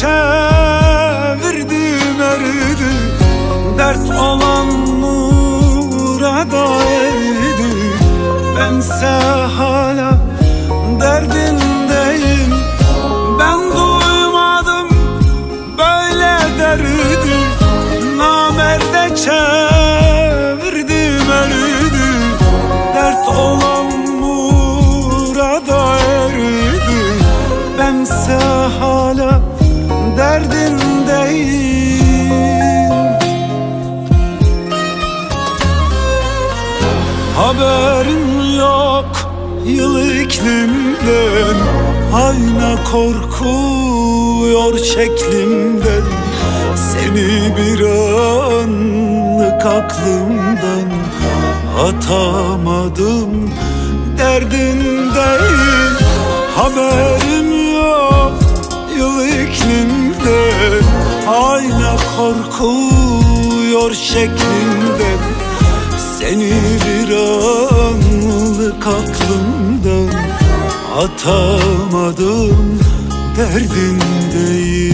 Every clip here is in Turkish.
çevirdim erdi Dert olan murada erdi Bense hala derdindeyim. Ben duymadım böyle derdi. Namerde çevirdim erdi Dert olan murada erdi Bense hala Haberim yok yıl iklimden Ayna korkuyor şeklimden. Seni bir anlık aklımdan Atamadım derdindeyim korkuyor şeklimden seni bir anlık aklımdan atamadım. Derdindeyim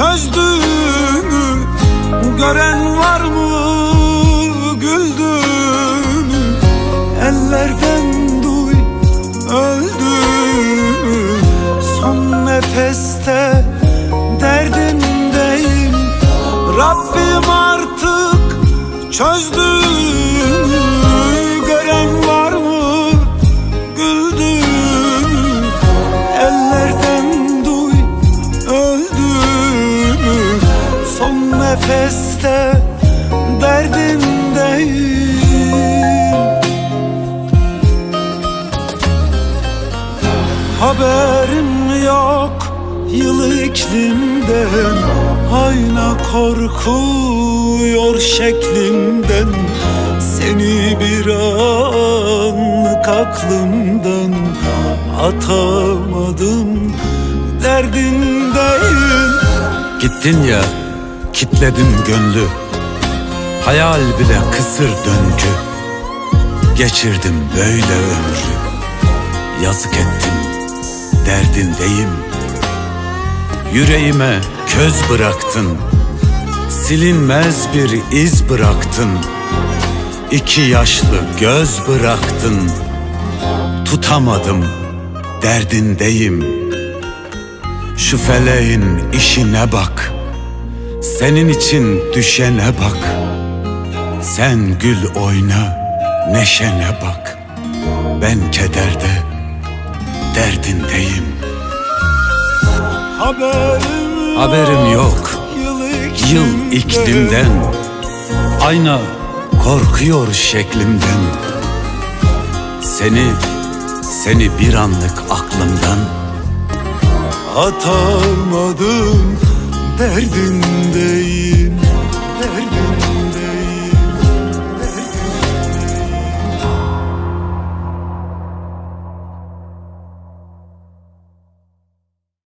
çözdüğümü Gören var mı? Güldüğümü Ellerden duy öldüğümü. Son nefeste derdindeyim Rabbim artık çözdüğümü Haberim yok yıl iklimden Ayna korkuyor şeklimden Seni bir anlık aklımdan Atamadım derdindeyim. Gittin ya, kitledin gönlü Hayal bile kısır döngü. Geçirdim böyle ömrü Yazık ettim, derdindeyim. Yüreğime köz bıraktın Silinmez bir iz bıraktın. İki yaşlı göz bıraktın Tutamadım, derdindeyim. Şu feleğin işine bak Senin için düşene bak. Sen gül oyna neşene bak. Ben kederde derdindeyim. Haberim, Haberim yok Yıl iklimden. Ayna. Korkuyor şeklimden. Seni, seni bir anlık aklımdan. Atamadım derdindeyim Derdindeyim